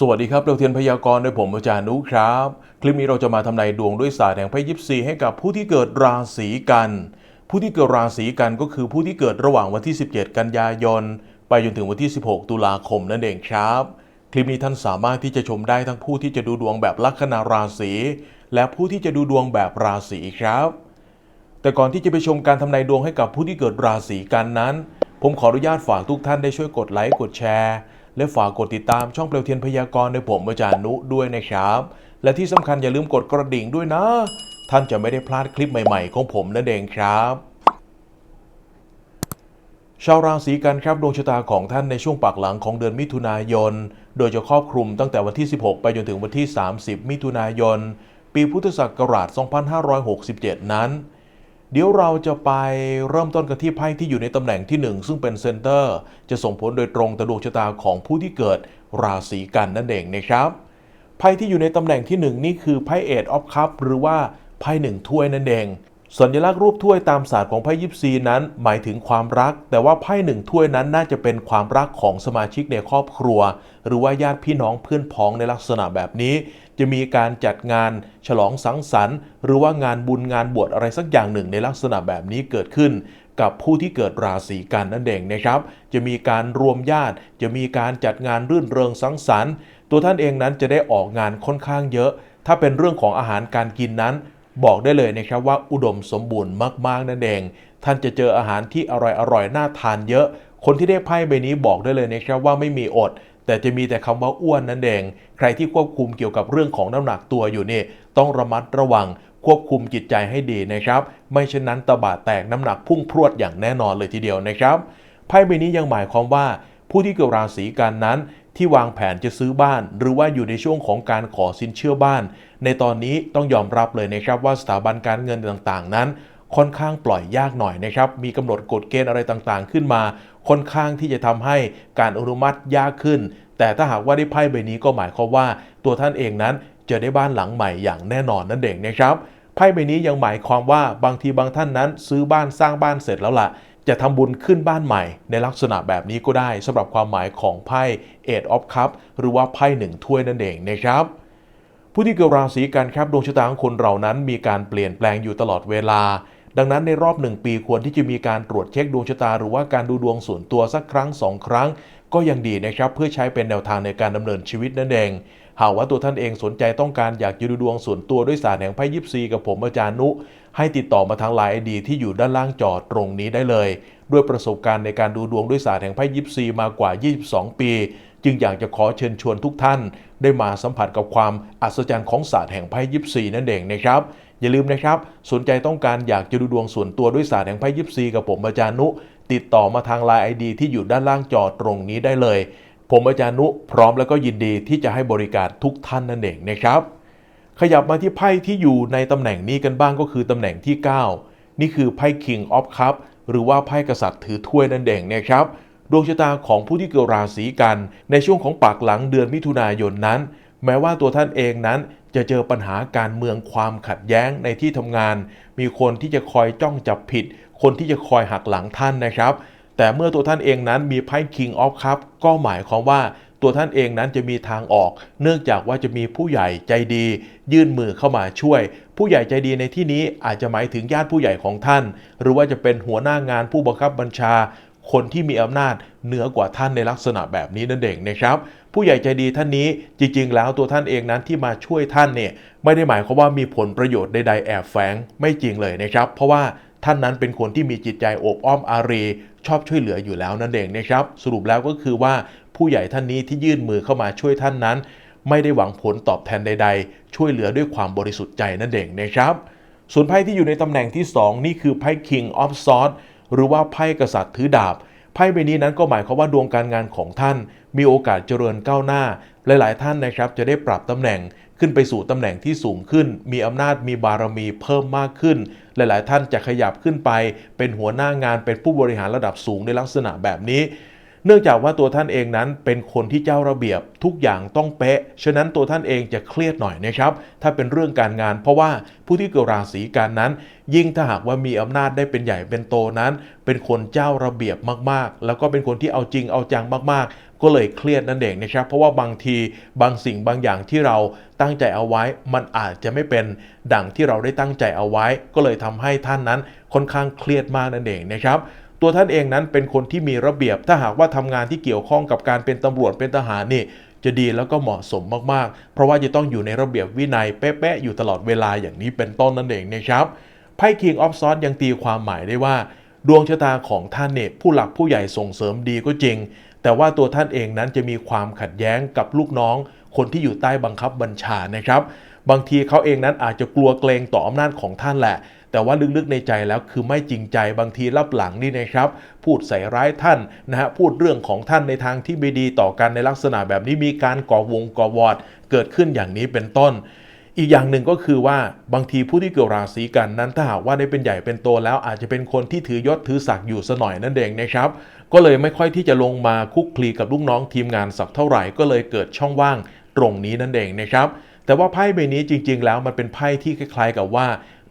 สวัสดีครับเราเทียนพยากรณ์โดยผมอาจารย์นุครับ คลิปนี้เราจะมาทำนายดวงด้วยศาสตร์แห่งไพ่ยิปซีให้กับผู้ที่เกิดราศีกัน ผู้ที่เกิดราศีกันก็คือผู้ที่เกิดระหว่างวันที่ 17 กันยายน ไปจนถึงวันที่ 16 ตุลาคมนั่นเองครับ คลิปนี้ท่านสามารถที่จะชมได้ทั้งผู้ที่จะดูดวงแบบลัคนาราศีและผู้ที่จะดูดวงแบบราศีครับ แต่ก่อนที่จะไปชมการทำนายดวงให้กับผู้ที่เกิดราศีกันนั้น ผมขออนุญาตฝากทุกท่านได้ช่วยกดไลค์กดแชร์ และฝากกดติดตามช่องเปลวเทียนพยากรณ์ในผมอาจารย์นุด้วยนะครับ และที่สำคัญอย่าลืมกดกระดิ่งด้วยนะ ท่านจะไม่ได้พลาดคลิปใหม่ๆ ของผมนั่นเองครับชาวราศีกันครับดวงชะตาของท่านในช่วงปากหลังของเดือนมิถุนายน โดยจะครอบคลุมตั้งแต่วันที่ 16 ไปจนถึงวันที่ 30 มิถุนายน ปีพุทธศักราช 2567 นั้น เดี๋ยวเราจะไปเริ่มต้นกันที่ไพ่ที่อยู่ในตำแหน่งที่ 1 ซึ่งเป็นเซนเตอร์ จะส่งผลโดยตรงต่อดวงชะตาของผู้ที่เกิดราศีกันนั่นเองนะครับไพ่ที่อยู่ในตำแหน่งที่ 1 นี่คือไพ่เอ็ดอฟคัพหรือว่าไพ่หนึ่งถ้วยนั่นเอง สัญลักษณ์รูปถ้วยตามศาสตร์ของไพ่ยิปซีนั้น หมายถึงความรัก แต่ว่าไพ่หนึ่งถ้วยนั้นน่าจะเป็นความรักของสมาชิกในครอบครัว หรือว่าญาติพี่น้องเพื่อนพ้องในลักษณะแบบนี้ จะมีการจัดงาน ฉลองสังสรรค์ หรือว่างานบุญงานบวชอะไรสักอย่างหนึ่งในลักษณะแบบนี้เกิดขึ้น กับผู้ที่เกิดราศีกันนั่นเองนะครับ จะมีการรวมญาติ จะมีการจัดงานรื่นเริงสังสรรค์ ตัวท่านเองนั้นจะได้ออกงานค่อนข้างเยอะ ถ้าเป็นเรื่องของอาหารการกินนั้น บอกได้เลยนะครับว่าอุดมสมบูรณ์มากๆนั่นเอง ท่านจะเจออาหารที่อร่อยๆน่าทานเยอะ คนที่ได้ไพ่ใบนี้บอกได้เลยนะครับว่าไม่มีอด แต่จะมีแต่คำว่าอ้วนนั่นเอง ใครที่ควบคุมเกี่ยวกับเรื่องของน้ำหนักตัวอยู่นี่ต้องระมัดระวังควบคุมจิตใจให้ดีนะครับ ไม่เช่นนั้นตะบะแตกน้ำหนักพุ่งพรวดอย่างแน่นอนเลยทีเดียวนะครับไพ่ใบนี้ยังหมายความว่า ผู้ที่เกิดราศีกันนั้น ที่วางแผนจะซื้อบ้าน หรือว่าอยู่ในช่วงของการขอสินเชื่อบ้าน ในตอนนี้ต้องยอมรับเลยนะครับว่าสถาบันการเงินต่างๆ นั้น ค่อนข้างปล่อยยากหน่อยนะครับมีกำหนดกฎเกณฑ์อะไรต่างๆ ขึ้นมา ค่อนข้างที่จะทำให้การอนุมัติยากขึ้น แต่ถ้าหากว่าได้ไพ่ใบนี้ก็หมายความว่า ตัวท่านเองนั้นจะได้บ้านหลังใหม่อย่างแน่นอนนั่นเองนะครับไพ่ใบนี้ยังหมายความว่าบางทีบางท่านนั้น ซื้อบ้านสร้างบ้านเสร็จแล้วล่ะ จะทำบุญขึ้นบ้านใหม่ ในลักษณะแบบนี้ก็ได้สำหรับความหมายของไพ่ Eight of Cup หรือว่าไพ่หนึ่งถ้วยนั่นเองนะครับ ผู้ที่เกิดราศีกันครับดวงชะตาของคนเรานั้นมีการเปลี่ยนแปลงอยู่ตลอดเวลา ดังนั้นในรอบหนึ่งปีควรที่จะมีการตรวจเช็คดวงชะตา หรือว่าการดูดวงส่วนตัวสักครั้งสองครั้ง ก็ยังดีนะครับเพื่อใช้เป็นแนวทางในการดำเนินชีวิตนั่นเอง หากว่าตัวท่านเองสนใจต้องการอยากจะดูดวงส่วนตัวด้วยศาสตร์แห่งไพ่ยิปซีกับผมอาจารย์นุ ให้ติดต่อมาทางไลน์ไอดีที่อยู่ด้านล่างจอตรงนี้ได้เลย ด้วยประสบการณ์ในการดูดวงด้วยศาสตร์แห่งไพ่ยิปซีมากว่า 22 ปี จึงอยากจะขอเชิญชวนทุกท่าน ได้มาสัมผัสกับความอัศจรรย์ของศาสตร์แห่งไพ่ยิปซีนั่นเองนะครับอย่าลืมนะครับ สนใจต้องการอยากจะดูดวงส่วนตัวด้วยศาสตร์แห่งไพ่ยิปซีกับผมอาจารย์นุ ติดต่อมาทางไลน์ไอดีที่อยู่ด้านล่างจอตรงนี้ได้เลย ผมอาจารย์นุพร้อมแล้วก็ยินดีที่จะให้บริการทุกท่านนั่นเองนะครับ ขยับมาที่ไพ่ที่อยู่ในตำแหน่งนี้กันบ้างก็คือตำแหน่งที่ 9 นี่คือไพ่ King of Cup หรือว่าไพ่กษัตริย์ถือถ้วยนั่นเองนะครับดวงชะตาของผู้ที่เกิดราศีกัน ในช่วงของปากหลังเดือนมิถุนายนนั้น แม้ว่าตัวท่านเองนั้นจะเจอปัญหาการเมืองความขัดแย้งในที่ทำงาน มีคนที่จะคอยจ้องจับผิด คนที่จะคอยหักหลังท่านนะครับ แต่เมื่อตัวท่านเองนั้นมีไพ่ King of Cup ก็หมายความว่าตัวท่านเองนั้นจะมีทางออก เนื่องจากว่าจะมีผู้ใหญ่ใจดี ยื่นมือเข้ามาช่วย ผู้ใหญ่ใจดีในที่นี้อาจจะหมายถึงญาติผู้ใหญ่ของท่าน หรือว่าจะเป็นหัวหน้างานผู้บังคับบัญชา คนที่มีอำนาจเหนือกว่าท่านในลักษณะแบบนี้นั่นเองนะครับ ผู้ใหญ่ใจดีท่านนี้จริง ๆ แล้วตัวท่านเองนั้นที่มาช่วยท่านเนี่ยไม่ได้หมายความว่ามีผลประโยชน์ใดๆแอบแฝงไม่จริงเลยนะครับ เพราะว่าท่านนั้นเป็นคนที่มีจิตใจโอบอ้อมอารี ชอบช่วยเหลืออยู่แล้วนั่นเองนะครับ สรุปแล้วก็คือว่าผู้ใหญ่ท่านนี้ที่ยื่นมือเข้ามาช่วยท่านนั้น ไม่ได้หวังผลตอบแทนใด ๆ ช่วยเหลือด้วยความบริสุทธิ์ใจนั่นเองนะครับ ส่วนไพ่ที่อยู่ในตำแหน่งที่ 2 นี่คือไพ่ King of Swords หรือว่าไพ่กษัตริย์ถือดาบไพ่ใบนี้นั้นก็หมายความว่าดวงการงานของท่าน มีโอกาสเจริญก้าวหน้า หลาย ๆ ท่านนะครับจะได้ปรับตำแหน่ง ขึ้นไปสู่ตำแหน่งที่สูงขึ้น มีอำนาจมีบารมีเพิ่มมากขึ้น หลาย ๆ ท่านจะขยับขึ้นไป เป็นหัวหน้างานเป็นผู้บริหารระดับสูงในลักษณะแบบนี้ เนื่องจากว่าตัวท่านเองนั้นเป็นคนที่เจ้าระเบียบทุกอย่างต้องเป๊ะ ฉะนั้นตัวท่านเองจะเครียดหน่อยนะครับ ถ้าเป็นเรื่องการงาน เพราะว่าผู้ที่เกิดราศีกันนั้น ยิ่งถ้าหากว่ามีอำนาจได้เป็นใหญ่เป็นโตนั้น เป็นคนเจ้าระเบียบมาก ๆ แล้วก็เป็นคนที่เอาจริงเอาจังมาก ๆ ก็เลยเครียดนั่นเองนะครับ เพราะว่าบางทีบางสิ่งบางอย่างที่เราตั้งใจเอาไว้ มันอาจจะไม่เป็นดังที่เราได้ตั้งใจเอาไว้ ก็เลยทำให้ท่านนั้นค่อนข้างเครียดมากนั่นเองนะครับตัวท่านเองนั้นเป็นคนที่มีระเบียบถ้าหากว่าทำงานที่เกี่ยวข้องกับการเป็นตำรวจเป็นทหารนี่จะดีแล้วก็เหมาะสมมากๆ เพราะว่าจะต้องอยู่ในระเบียบวินัยเป๊ะๆอยู่ตลอดเวลาอย่างนี้เป็นต้นนั่นเองนะครับไพ่ King of s w o r d ยังตีความหมายได้ว่า ดวงชะตาของท่านเนี่ยผู้หลักผู้ใหญ่ส่งเสริมดีก็จริง แต่ว่าตัวท่านเองนั้นจะมีความขัดแย้งกับลูกน้อง คนที่อยู่ใต้บังคับบัญชานะครับ บางทีเขาเองนั้นอาจจะกลัวเกรงต่ออำนาจของท่านแหละ แต่ว่าลึกๆในใจแล้วคือไม่จริงใจบางทีรับหลังนี่นะครับ พูดใส่ร้ายท่านนะฮะพูดเรื่องของท่านในทางที่ไม่ดีต่อกันในลักษณะแบบนี้มีการก่อวงก่อวอดเกิดขึ้นอย่างนี้เป็นต้น อีกอย่างหนึ่งก็คือว่าบางทีผู้ที่เกี่ยวราศีกันนั้นถ้าหากว่าได้เป็นใหญ่เป็นโตแล้วอาจจะเป็นคนที่ถือยศถือศักดิ์อยู่สหน่อยนั่นเองนะครับ ก็เลยไม่ค่อยที่จะลงมาคุกคลีกับลูกน้องทีมงานสักเท่าไหร่ก็เลยเกิดช่องว่างตรงนี้นั่นเองนะครับ แต่ว่าไพ่ใบนี้จริง ๆ แล้วมันเป็นไพ่ที่คล้าย ๆ กับว่า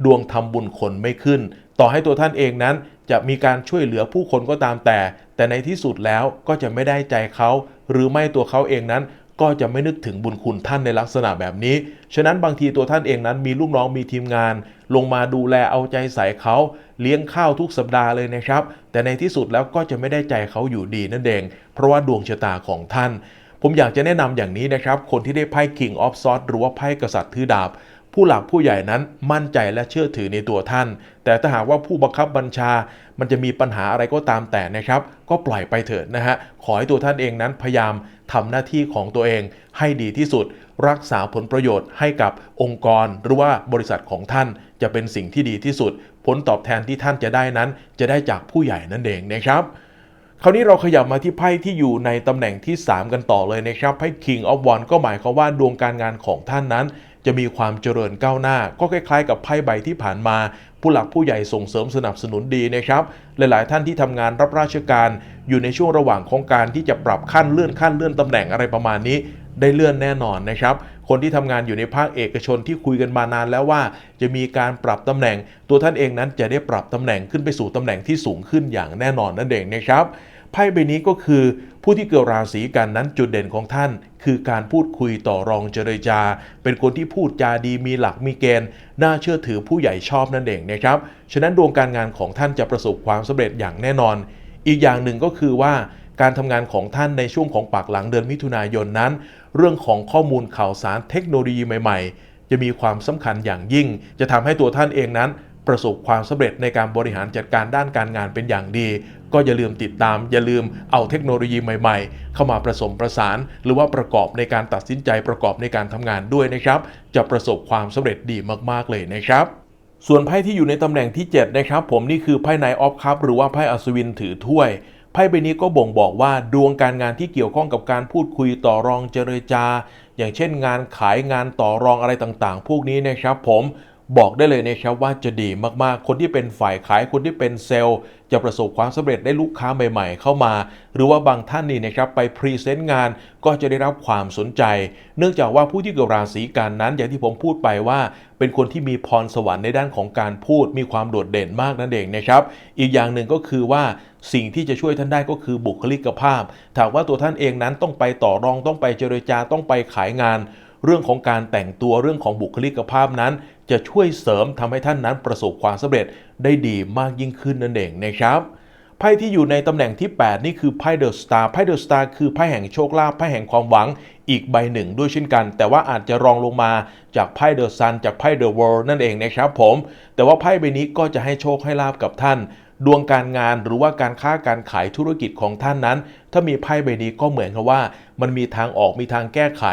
ดวงทำบุญคนไม่ขึ้น ต่อให้ตัวท่านเองนั้นจะมีการช่วยเหลือผู้คนก็ตามแต่ แต่ในที่สุดแล้วก็จะไม่ได้ใจเขา หรือไม่ตัวเขาเองนั้น ก็จะไม่นึกถึงบุญคุณท่านในลักษณะแบบนี้ ฉะนั้นบางทีตัวท่านเองนั้นมีลูกน้องมีทีมงาน ลงมาดูแลเอาใจใส่เขา เลี้ยงข้าวทุกสัปดาห์เลยนะครับ แต่ในที่สุดแล้วก็จะไม่ได้ใจเขาอยู่ดีนั่นเอง เพราะว่าดวงชะตาของท่าน ผมอยากจะแนะนำอย่างนี้นะครับ คนที่ได้ไพ่ King of Swords หรือว่าไพ่กษัตริย์ถือดาบ ผู้หลักผู้ใหญ่นั้นมั่นใจและเชื่อถือในตัวท่าน แต่ถ้าหากว่าผู้บังคับบัญชา มันจะมีปัญหาอะไรก็ตามแต่นะครับ ก็ปล่อยไปเถิดนะฮะ ขอให้ตัวท่านเองนั้นพยายาม ทำหน้าที่ของตัวเองให้ดีที่สุด รักษาผลประโยชน์ให้กับองค์กรหรือว่าบริษัทของท่านจะเป็นสิ่งที่ดีที่สุด ผลตอบแทนที่ท่านจะได้นั้น จะได้จากผู้ใหญ่นั่นเองนะครับ คราวนี้เราขยับมาที่ไพ่ที่อยู่ในตำแหน่งที่ 3 กันต่อเลยนะครับไพ่ King of Wands ก็หมายความว่าดวงการงานของท่านนั้น จะมีความเจริญก้าวหน้า ก็คล้ายๆ กับไพ่ใบที่ผ่านมา ผู้หลักผู้ใหญ่ส่งเสริมสนับสนุนดีนะครับ หลายๆ ท่านที่ทำงานรับราชการอยู่ในช่วงระหว่างของการที่จะปรับขั้นเลื่อนขั้นเลื่อนตำแหน่งอะไรประมาณนี้ ได้เลื่อนแน่นอนนะครับคนที่ทำงานอยู่ในภาคเอกชนที่คุยกันมานานแล้วว่า จะมีการปรับตำแหน่ง ตัวท่านเองนั้นจะได้ปรับตำแหน่งขึ้นไปสู่ตำแหน่งที่สูงขึ้นอย่างแน่นอนนั่นเองนะครับไพ่ใบนี้ก็คือ ผู้ที่เกิดราศีกันนั้นจุดเด่นของท่าน คือการพูดคุยต่อรองเจรจา เป็นคนที่พูดจาดีมีหลักมีเกณฑ์ น่าเชื่อถือผู้ใหญ่ชอบนั่นเองนะครับ ฉะนั้นดวงการงานของท่านจะประสบความสำเร็จอย่างแน่นอน อีกอย่างหนึ่งก็คือว่าการทำงานของท่านในช่วงของปากหลังเดือนมิถุนายนนั้น เรื่องของข้อมูลข่าวสารเทคโนโลยีใหม่ ๆ จะมีความสำคัญอย่างยิ่ง จะทำให้ตัวท่านเองนั้น ประสบความสำเร็จในการบริหารจัดการด้านการงานเป็นอย่างดี ก็อย่าลืมติดตาม อย่าลืมเอาเทคโนโลยีใหม่ๆ เข้ามาผสมประสาน หรือว่าประกอบในการตัดสินใจประกอบในการทำงานด้วยนะครับ จะประสบความสำเร็จดีมากๆเลยนะครับส่วนไพ่ที่อยู่ในตำแหน่งที่ 7 นะครับ ผมนี่คือไพ่ไนออฟคัพหรือว่าไพ่อัศวินถือถ้วยไพ่ใบนี้ก็บ่งบอกว่าดวงการงานที่เกี่ยวข้องกับการพูดคุยต่อรองเจรจา อย่างเช่นงานขายงานต่อรองอะไรต่างๆ พวกนี้นะครับผม บอกได้เลยนะครับว่าจะดีมากๆ คนที่เป็นฝ่ายขาย คนที่เป็นเซลล์ จะประสบความสำเร็จได้ลูกค้าใหม่ๆ เข้ามา หรือว่าบางท่านนี่นะครับไปพรีเซนต์งานก็จะได้รับความสนใจ เนื่องจากว่าผู้ที่เกิดราศีกันนั้น อย่างที่ผมพูดไปว่า เป็นคนที่มีพรสวรรค์ในด้านของการพูด มีความโดดเด่นมากนั่นเองนะครับ อีกอย่างหนึ่งก็คือว่าสิ่งที่จะช่วยท่านได้ก็คือบุคลิกภาพถามว่าตัวท่านเองนั้นต้องไปต่อรองต้องไปเจรจาต้องไปขายงาน เรื่องของการแต่งตัวเรื่องของบุคลิกภาพนั้น จะช่วยเสริมทำให้ท่านนั้นประสบความสำเร็จได้ดีมากยิ่งขึ้นนั่นเองนะครับไพ่ที่อยู่ในตำแหน่งที่ 8 นี่คือไพ่เดอะสตาร์ไพ่เดอะสตาร์คือไพ่แห่งโชคลาภไพ่แห่งความหวังอีกใบหนึ่งด้วยเช่นกัน แต่ว่าอาจจะรองลงมาจากไพ่เดอะซันจากไพ่เดอะเวิลด์นั่นเองนะครับผม แต่ว่าไพ่ใบนี้ก็จะให้โชคให้ลาบกับท่าน ดวงการงานหรือว่าการค้าการขายธุรกิจของท่านนั้น ถ้ามีไพ่ใบนี้ก็เหมือนกับว่า มันมีทางออกมีทางแก้ไข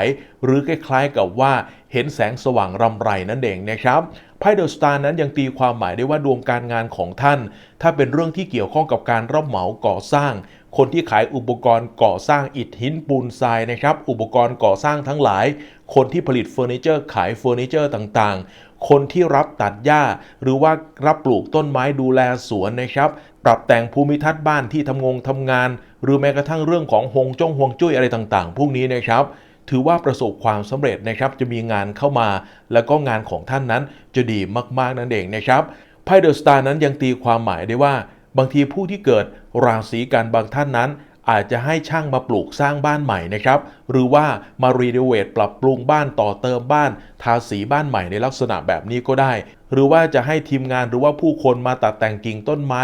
หรือคล้ายๆกับว่าเห็นแสงสว่างรำไรนั่นเองนะครับไพ่เดอะสตาร์นั้นยังตีความหมายได้ว่าดวงการงานของท่าน ถ้าเป็นเรื่องที่เกี่ยวข้องกับการรับเหมาก่อสร้าง คนที่ขายอุปกรณ์ก่อสร้างอิฐหินปูนทรายนะครับ อุปกรณ์ก่อสร้างทั้งหลาย คนที่ผลิตเฟอร์นิเจอร์ขายเฟอร์นิเจอร์ต่างๆ คนที่รับตัดหญ้า หรือว่ารับปลูกต้นไม้ดูแลสวนนะครับ ปรับแต่งภูมิทัศน์บ้านที่ทำงงทำงาน หรือแม้กระทั่งเรื่องของฮวงจ้องฮวงจุ้ยอะไรต่างๆ พวกนี้นะครับถือว่าประสบความสำเร็จนะครับจะมีงานเข้ามา แล้วก็งานของท่านนั้นจะดีมากๆนั่นเองนะครับไพ่เดอะสตาร์นั้นยังตีความหมายได้ว่า บางทีผู้ที่เกิดราศีกันบางท่านนั้น อาจจะให้ช่างมาปลูกสร้างบ้านใหม่นะครับ หรือว่ามารีโนเวทปรับปรุงบ้านต่อเติมบ้าน ทาสีบ้านใหม่ในลักษณะแบบนี้ก็ได้ หรือว่าจะให้ทีมงานหรือว่าผู้คนมาตัดแต่งกิ่งต้นไม้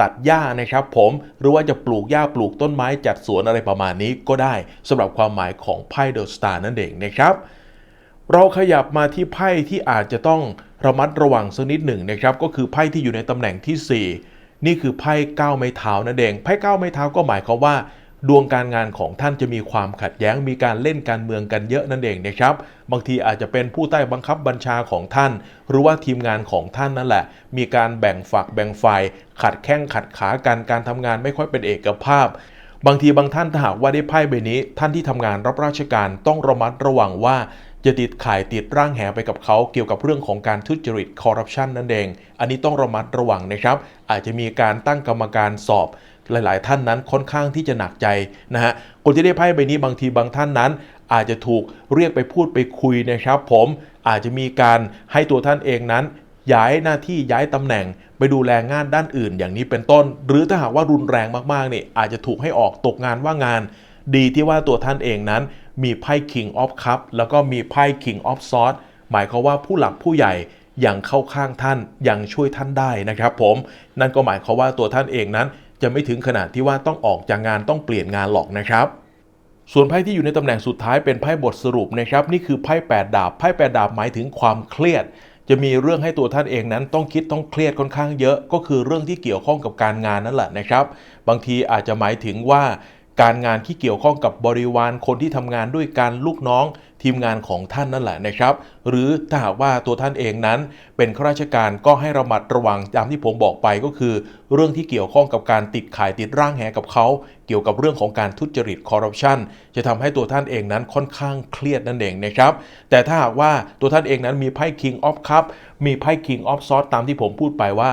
ตัดหญ้านะครับ ผมหรือว่าจะปลูกหญ้าปลูกต้นไม้จัดสวนอะไรประมาณนี้ก็ได้สำหรับความหมายของไพ่เดอะสตาร์นั่นเองนะครับเราขยับมาที่ไพ่ที่อาจจะต้องระมัดระวังสักนิดหนึ่งนะครับ ก็คือไพ่ที่อยู่ในตำแหน่งที่ 4 นี่คือไพ่เก้าไม้เท้านั่นเองไพ่เก้าไม้เท้าก็หมายความว่า ดวงการงานของท่านจะมีความขัดแย้งมีการเล่นการเมืองกันเยอะนั่นเองนะครับ บางทีอาจจะเป็นผู้ใต้บังคับบัญชาของท่าน หรือว่าทีมงานของท่านนั่นแหละ มีการแบ่งฝักแบ่งฝ่ายขัดแข้งขัดขากันการทำงานไม่ค่อยเป็นเอกภาพบางทีบางท่านถ้าหากว่าได้ไพ่ใบนี้ ท่านที่ทำงานรับราชการต้องระมัดระวังว่า จะติดข่ายติดร่างแหไปกับเขาเกี่ยวกับเรื่องของการทุจริตคอร์รัปชันนั่นเอง อันนี้ต้องระมัดระวังนะครับ อาจจะมีการตั้งกรรมการสอบหลาย ๆ ท่านนั้นค่อนข้างที่จะหนักใจนะฮะคนที่ได้ไพ่ใบนี้บางทีบางท่านนั้น อาจจะถูกเรียกไปพูดไปคุยนะครับ ผมอาจจะมีการให้ตัวท่านเองนั้น ย้ายหน้าที่ย้ายตำแหน่ง ไปดูแลงานด้านอื่น อย่างนี้เป็นต้น หรือถ้าหากว่ารุนแรงมากๆเนี่ยอาจจะถูกให้ออกตกงานว่างงาน ดีที่ว่าตัวท่านเองนั้น มีไพ่ King of Cup แล้วก็มีไพ่ King of Swords หมายความว่าผู้หลักผู้ใหญ่ยังเข้าข้างท่านยังช่วยท่านได้นะครับผมนั่นก็หมายความว่าตัวท่านเองนั้น จะไม่ถึงขนาดที่ว่าต้องออกจากงานต้องเปลี่ยนงานหรอกนะครับ ส่วนไพ่ที่อยู่ในตำแหน่งสุดท้ายเป็นไพ่บทสรุปนะครับนี่คือไพ่8ดาบไพ่8ดาบหมายถึงความเครียด จะมีเรื่องให้ตัวท่านเองนั้นต้องคิดต้องเครียดค่อนข้างเยอะ ก็คือเรื่องที่เกี่ยวข้องกับการงานนั่นแหละนะครับ บางทีอาจจะหมายถึงว่า การงานที่เกี่ยวข้องกับบริวารคนที่ทำงานด้วยการลูกน้อง ทีมงานของท่านนั่นแหละนะครับ หรือถ้าหากว่าตัวท่านเองนั้น เป็นข้าราชการก็ให้ระมัดระวังตามที่ผมบอกไปก็คือ เรื่องที่เกี่ยวข้องกับการติดขายติดร่างแหกับเขาเกี่ยวกับเรื่องของการทุจริตคอร์รัปชันจะทำให้ตัวท่านเองนั้นค่อนข้างเครียดนั่นเองนะครับแต่ถ้าหากว่าตัวท่านเองนั้นมีไพ่ King of Cup มีไพ่ King of Swords ตามที่ผมพูดไปว่า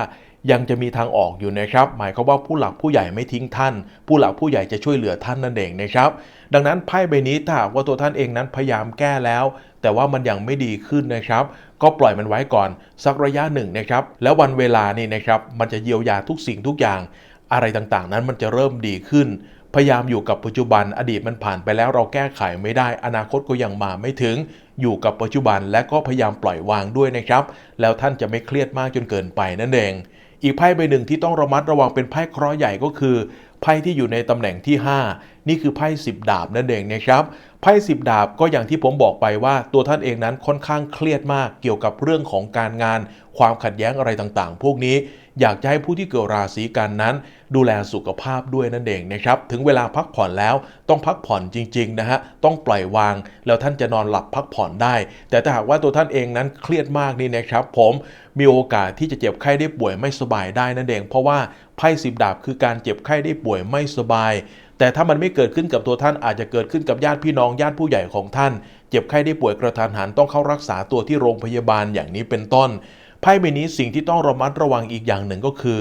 ยังจะมีทางออกอยู่นะครับ หมายความว่าผู้หลักผู้ใหญ่ไม่ทิ้งท่าน ผู้หลักผู้ใหญ่จะช่วยเหลือท่านนั่นเองนะครับ ดังนั้นไพ่ใบนี้ถ้าว่าตัวท่านเองนั้นพยายามแก้แล้ว แต่ว่ามันยังไม่ดีขึ้นนะครับ ก็ปล่อยมันไว้ก่อน สักระยะหนึ่งนะครับ แล้ววันเวลานี่นะครับมันจะเยียวยาทุกสิ่งทุกอย่าง อะไรต่างๆ นั้นมันจะเริ่มดีขึ้น พยายามอยู่กับปัจจุบันอดีตมันผ่านไปแล้วเราแก้ไขไม่ได้ อนาคตก็ยังมาไม่ถึงอยู่กับปัจจุบันและก็พยายามปล่อยวางด้วยนะครับ แล้วท่านจะไม่เครียดมากจนเกินไปนั่นเอง อีกไพ่ใบหนึ่งที่ต้องระมัดระวังเป็นไพ่เคราะห์ใหญ่ก็คือ ไพ่ที่อยู่ในตำแหน่งที่ 5นี่คือไพ่10ดาบนั่นเองนะครับไพ่10ดาบก็อย่างที่ผมบอกไปว่า ตัวท่านเองนั้นค่อนข้างเครียดมากเกี่ยวกับเรื่องของการงาน ความขัดแย้งอะไรต่างๆ พวกนี้อยากจะให้ผู้ที่เกิดราศีกันนั้น ดูแลสุขภาพด้วยนั่นเองนะครับ ถึงเวลาพักผ่อนแล้วต้องพักผ่อนจริง ๆ นะฮะ ต้องปล่อยวาง แล้วท่านจะนอนหลับพักผ่อนได้ แต่ถ้าหากว่าตัวท่านเองนั้นเครียดมากนี่นะครับ ผมมีโอกาสที่จะเจ็บไข้ได้ป่วยไม่สบายได้นั่นเอง เพราะว่าไพ่สิบดาบคือการเจ็บไข้ได้ป่วยไม่สบาย แต่ถ้ามันไม่เกิดขึ้นกับตัวท่านอาจจะเกิดขึ้นกับญาติพี่น้องญาติผู้ใหญ่ของท่าน เจ็บไข้ได้ป่วยกระทันหันต้องเข้ารักษาตัวที่โรงพยาบาลอย่างนี้เป็นต้นไพ่ใบนี้สิ่งที่ต้องระมัดระวังอีกอย่างหนึ่งก็คือ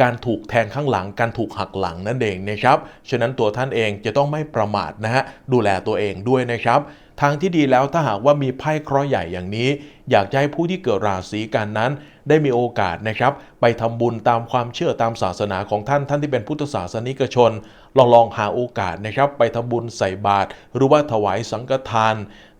การถูกแทงข้างหลัง การถูกหักหลังนั่นเองนะครับ ฉะนั้นตัวท่านเองจะต้องไม่ประมาทนะฮะดูแลตัวเองด้วยนะครับ ทางที่ดีแล้วถ้าหากว่ามีไพ่เคราะห์ใหญ่อย่างนี้ อยากจะให้ผู้ที่เกิดราศีกันนั้น ได้มีโอกาสนะครับ ไปทำบุญตามความเชื่อตามศาสนาของท่านท่านที่เป็นพุทธศาสนิกชน ลองลองหาโอกาสนะครับ ไปทำบุญใส่บาตรหรือว่าถวายสังฆทาน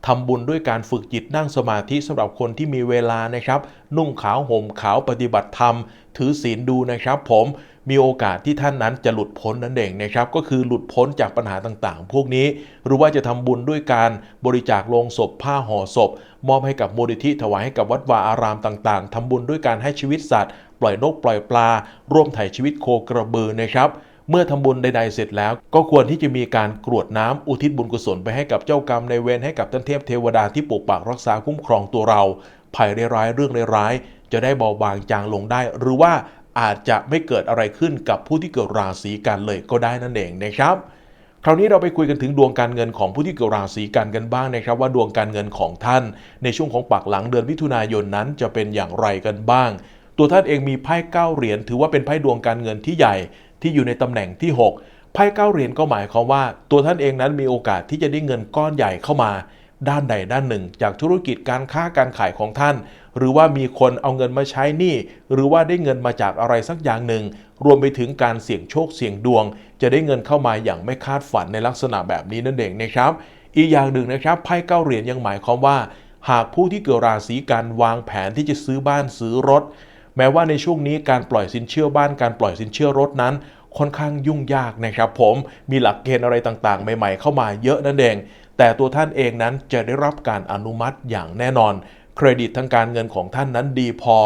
ทำบุญด้วยการฝึกจิตนั่งสมาธิสำหรับคนที่มีเวลานะครับ นุ่งขาวห่มขาวปฏิบัติธรรม ถือศีลดูนะครับ ผม มีโอกาสที่ท่านนั้นจะหลุดพ้นนั่นเองนะครับ ก็คือหลุดพ้นจากปัญหาต่างๆ พวกนี้ หรือว่าจะทำบุญด้วยการบริจาคโลงศพ ผ้าห่อศพ มอบให้กับมูลนิธิถวายให้กับวัดวาอารามต่างๆทำบุญด้วยการให้ชีวิตสัตว์ ปล่อยนกปล่อยปลา ร่วมไถ่ชีวิตโคกระบือนะครับเมื่อทำบุญใดๆเสร็จแล้ว ก็ควรที่จะมีการกรวดน้ำอุทิศบุญกุศลไปให้กับเจ้ากรรมในเวรให้กับท่านเทพเทวดาที่ปกปักรักษาคุ้มครองตัวเราภัยร้ายเรื่องร้ายจะได้เบาบางจางลงได้ หรือว่า อาจจะไม่เกิดอะไรขึ้นกับผู้ที่เกิดราศีกันเลยก็ได้นั่นเองนะครับ คราวนี้เราไปคุยกันถึงดวงการเงินของผู้ที่เกิดราศีกันกันบ้างนะครับ ว่าดวงการเงินของท่าน ในช่วงของปักหลังเดือนมิถุนายนนั้นจะเป็นอย่างไรกันบ้าง ตัวท่านเองมีไพ่เก้าเหรียญถือว่าเป็นไพ่ดวงการเงินที่ใหญ่ที่อยู่ในตำแหน่งที่ 6ไพ่เก้าเหรียญก็หมายความว่า ตัวท่านเองนั้นมีโอกาสที่จะได้เงินก้อนใหญ่เข้ามา ด้านใดด้านหนึ่ง จากธุรกิจการค้าการขายของท่าน หรือว่ามีคนเอาเงินมาใช้หนี้หรือว่าได้เงินมาจากอะไรสักอย่างหนึ่ง รวมไปถึงการเสี่ยงโชคเสี่ยงดวง จะได้เงินเข้ามาอย่างไม่คาดฝันในลักษณะแบบนี้นั่นเองนะครับ อีกอย่างหนึ่งนะครับไพ่เก้าเหรียญยังหมายความว่า หากผู้ที่เกิดราศีกันวางแผนที่จะซื้อบ้านซื้อรถ แม้ว่าในช่วงนี้การปล่อยสินเชื่อบ้านการปล่อยสินเชื่อรถนั้นค่อนข้างยุ่งยากนะครับผมมีหลักเกณฑ์อะไรต่างๆ ใหม่ ๆ เข้ามาเยอะนั่นเอง แต่ตัวท่านเองนั้นจะได้รับการอนุมัติอย่างแน่นอน เครดิตทางการเงินของท่านนั้นดีพอ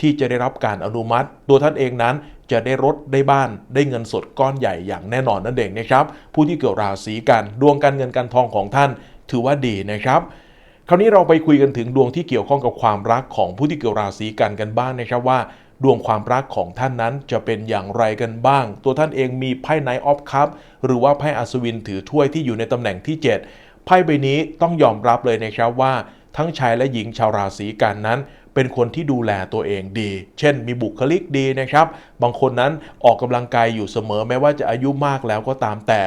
ที่จะได้รับการอนุมัติ ตัวท่านเองนั้นจะได้รถได้บ้านได้เงินสดก้อนใหญ่อย่างแน่นอนนั่นเองนะครับ ผู้ที่เกิดราศีกันดวงการเงินการทองของท่านถือว่าดีนะครับคราวนี้เราไปคุยกันถึงดวงที่เกี่ยวข้องกับความรักของผู้ที่เกิดราศีกันกันบ้างนะครับว่า ดวงความรักของท่านนั้นจะเป็นอย่างไรกันบ้าง ตัวท่านเองมีไพ่ไนท์ออฟคัพหรือว่าไพ่อัศวินถือถ้วยที่อยู่ในตำแหน่งที่ 7 ไพ่ใบนี้ต้องยอมรับเลยนะครับว่าทั้งชายและหญิงชาวราศีกันนั้น เป็นคนที่ดูแลตัวเองดี เช่น มีบุคลิกดีนะครับ บางคนนั้นออกกำลังกายอยู่เสมอแม้ว่าจะอายุมากแล้วก็ตามแต่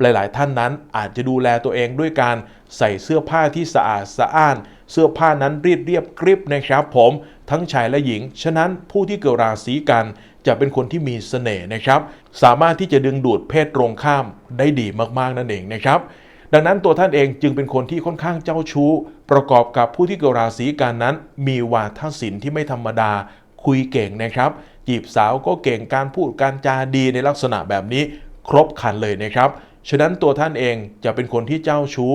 หลาย ๆ ท่านนั้นอาจจะดูแลตัวเองด้วยการใส่เสื้อผ้าที่สะอาดสะอ้าน เสื้อผ้านั้นเรียบเรียบกริบนะครับ ผมทั้งชายและหญิง ฉะนั้นผู้ที่เกิดราศีกันจะเป็นคนที่มีเสน่ห์นะครับ สามารถที่จะดึงดูดเพศตรงข้ามได้ดีมาก ๆ นั่นเองนะครับ ดังนั้นตัวท่านเองจึงเป็นคนที่ค่อนข้างเจ้าชู้ ประกอบกับผู้ที่เกิดราศีกันนั้น มีวาทศิลป์ที่ไม่ธรรมดาคุยเก่งนะครับ จีบสาวก็เก่งการพูดการจาดีในลักษณะแบบนี้ครบคันเลยนะครับ ฉะนั้นตัวท่านเองจะเป็นคนที่เจ้าชู้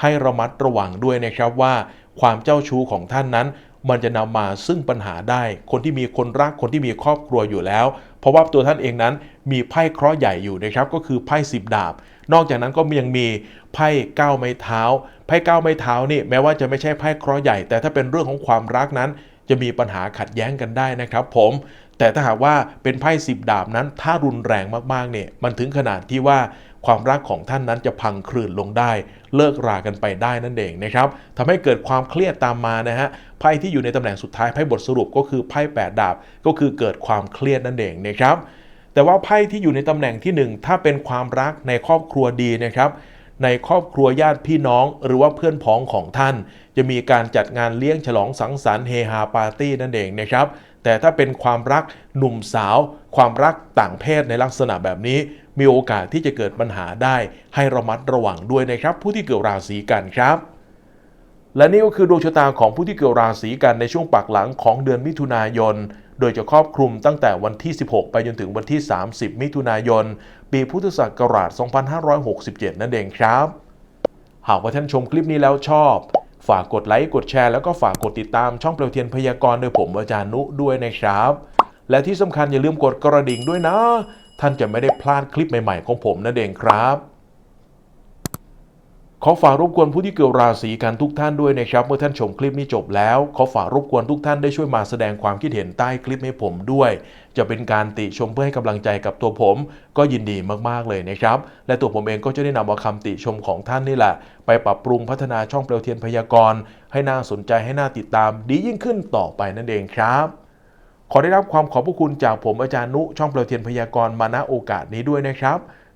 ให้ระมัดระวังด้วยนะครับว่าความเจ้าชู้ของท่านนั้น มันจะนำมาซึ่งปัญหาได้ คนที่มีคนรักคนที่มีครอบครัวอยู่แล้ว เพราะว่าตัวท่านเองนั้นมีไพ่เคราะห์ใหญ่อยู่นะครับ ก็คือไพ่สิบดาบ นอกจากนั้นก็ยังมี ไพ่เก้าไม้เท้า ไพ่เก้าไม้เท้านี่แม้ว่าจะไม่ใช่ไพ่เคราะห์ใหญ่ แต่ถ้าเป็นเรื่องของความรักนั้น จะมีปัญหาขัดแย้งกันได้นะครับผมแต่ถ้าหากว่าเป็นไพ่สิบดาบนั้น ถ้ารุนแรงมากๆเนี่ยมันถึงขนาดที่ว่าความรักของท่านนั้นจะพังคลื่นลงได้ เลิกรากันไปได้นั่นเองนะครับทำให้เกิดความเครียดตามมานะฮะไพ่ที่อยู่ในตำแหน่งสุดท้ายไพ่บทสรุปก็คือไพ่แปดดาบก็คือเกิดความเครียดนั่นเองนะครับแต่ว่าไพ่ที่อยู่ในตำแหน่งที่ 1 ถ้าเป็นความรักในครอบครัวดีนะครับ ในครอบครัวญาติพี่น้อง หรือว่าเพื่อนพ้องของท่าน จะมีการจัดงานเลี้ยงฉลองสังสรรค์เฮฮาปาร์ตี้นั่นเองนะครับ แต่ถ้าเป็นความรักหนุ่มสาว ความรักต่างเพศในลักษณะแบบนี้ มีโอกาสที่จะเกิดปัญหาได้ ให้ระมัดระวังด้วยนะครับ ผู้ที่เกิดราศีกันครับและนี่ก็คือดวงชะตาของผู้ที่เกิดราศีกันในช่วงปักหลังของเดือนมิถุนายน โดยจะครอบคลุมตั้งแต่วันที่ 16 ไปจนถึงวันที่ 30 มิถุนายน ปีพุทธศักราช 2567 นั่นเองครับ หากว่าท่านชมคลิปนี้แล้วชอบ ฝากกดไลค์กดแชร์แล้วก็ฝากกดติดตามช่องเปลวเทียนพยากรณ์โดยผมอาจารย์นุด้วยนะครับ และที่สำคัญอย่าลืมกดกระดิ่งด้วยนะ ท่านจะไม่ได้พลาดคลิปใหม่ๆของผมนั่นเองครับ ขอฝากรบกวนผู้ที่เกี่ยวราศีกันทุกท่านด้วยนะครับ เมื่อท่านชมคลิปนี้จบแล้ว ขอฝากรบกวนทุกท่านได้ช่วยมาแสดงความคิดเห็นใต้คลิปให้ผมด้วย จะเป็นการติชมเพื่อให้กำลังใจกับตัวผม ก็ยินดีมากๆเลยนะครับ และตัวผมเองก็จะได้นำเอาคำติชมของท่านนี่แหละ ไปปรับปรุงพัฒนาช่องเปลวเทียนพยากรณ์ให้น่าสนใจให้น่าติดตามดียิ่งขึ้นต่อไปนั่นเองครับขอได้รับความขอบพระคุณจากผมอาจารย์นุช่องเปลวเทียนพยากรณ์มาณโอกาสนี้ด้วยนะครับ